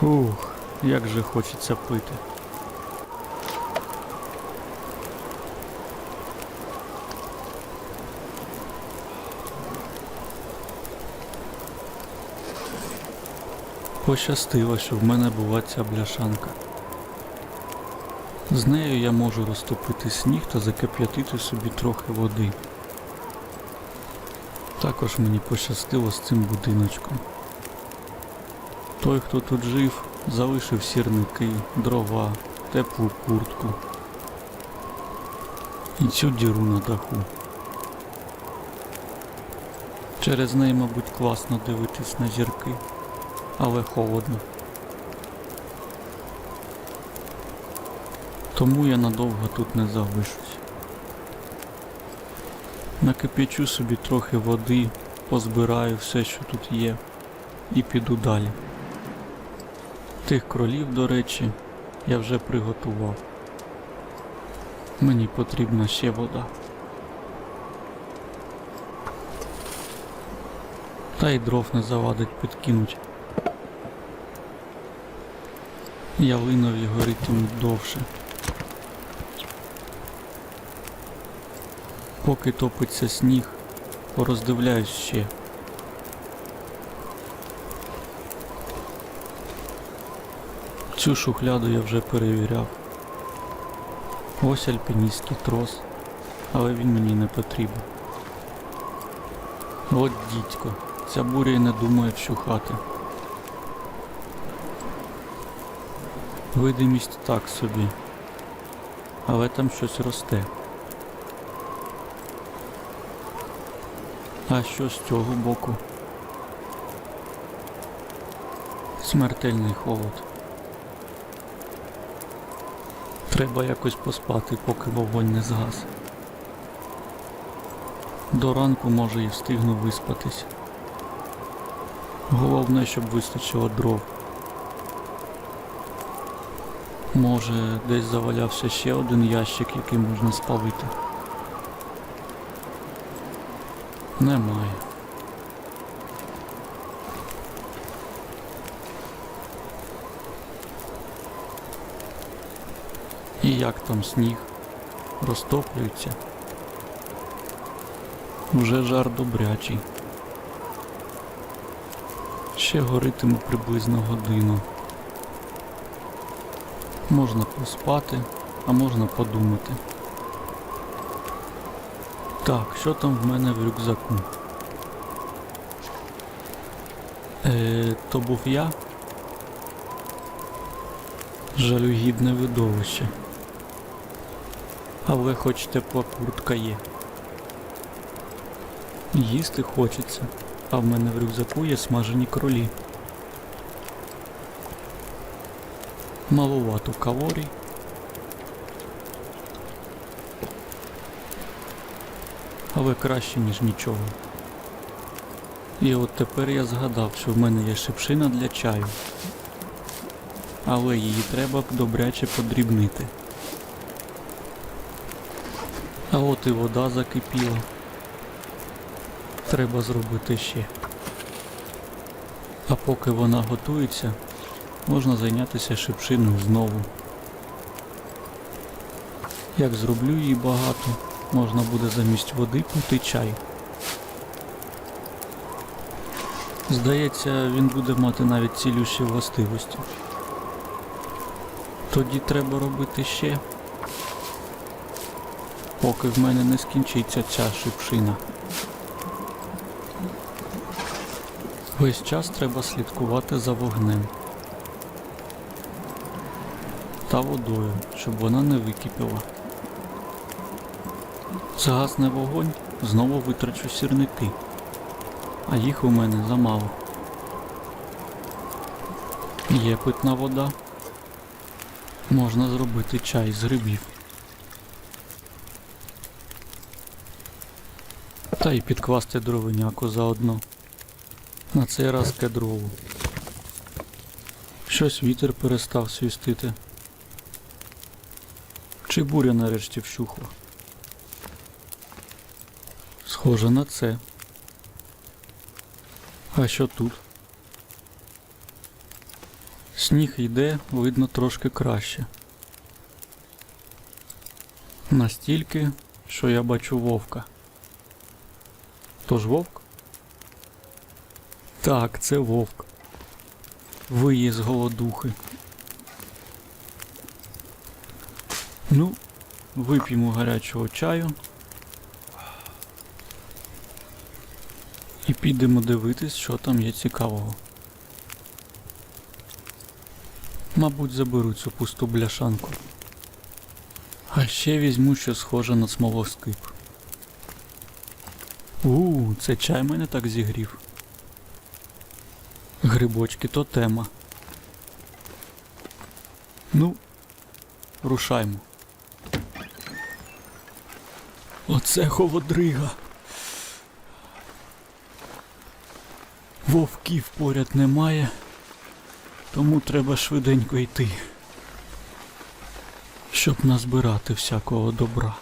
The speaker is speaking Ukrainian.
Фух, як же хочеться пити. Пощастило, що в мене була ця бляшанка. З нею я можу розтопити сніг та закип'ятити собі трохи води. Також мені пощастило з цим будиночком. Той, хто тут жив, залишив сірники, дрова, теплу куртку і цю діру на даху. Через неї, мабуть, класно дивитись на зірки, але холодно. Тому я надовго тут не залишусь. Накипячу собі трохи води, позбираю все, що тут є, і піду далі. Тих кролів, до речі, я вже приготував. Мені потрібна ще вода. Та й дров не завадить підкинуть. Ялинові горітимуть довше. Поки топиться сніг, пороздивляюсь ще. Цю шухляду я вже перевіряв. Ось альпіністський трос, але він мені не потрібен. От дідько, ця буря й не думає вщухати. Видимість так собі, але там щось росте. А що з цього боку? Смертельний холод. Треба якось поспати, поки вогонь не згас. До ранку може і встигну виспатись. Головне, щоб вистачило дров. Може, десь завалявся ще один ящик, який можна спалити. Немає. І як там сніг? Розтоплюється. Уже жар добрячий. Ще горитиме приблизно годину. Можна поспати, а можна подумати. Так, що там в мене в рюкзаку? Е, то був я? Жалюгідне видовище. Але хоч тепла куртка є. Їсти хочеться, а в мене в рюкзаку є смажені кролі. Маловато калорій. Але краще, ніж нічого. І от тепер я згадав, що в мене є шипшина для чаю. Але її треба добряче подрібнити. А от і вода закипіла. Треба зробити ще. А поки вона готується, можна зайнятися шипшиною знову. Як зроблю її багато, можна буде замість води пити чай. Здається, він буде мати навіть цілющі властивості. Тоді треба робити ще, поки в мене не скінчиться ця шипшина. Весь час треба слідкувати за вогнем та водою, щоб вона не википіла. Згасне вогонь, знову витрачу сірники, а їх у мене замало. Є питна вода. Можна зробити чай з грибів. Та й підкласти дровиняку заодно. На цей раз кедрову. Щось вітер перестав свістити. Чи буря нарешті вщухла? Схоже на це. А що тут? Сніг йде, видно трошки краще. Настільки, що я бачу вовка. Тож вовк? Так, це вовк. Виє з голодухи. Ну, вип'ємо гарячого чаю. І підемо дивитись, що там є цікавого. Мабуть, заберу цю пусту бляшанку. А ще візьму що схоже на смолоскип. У, це чай мене так зігрів. Грибочки то тема. Ну, рушаймо. Оце холодрига. Вовків поряд немає, тому треба швиденько йти, щоб назбирати всякого добра.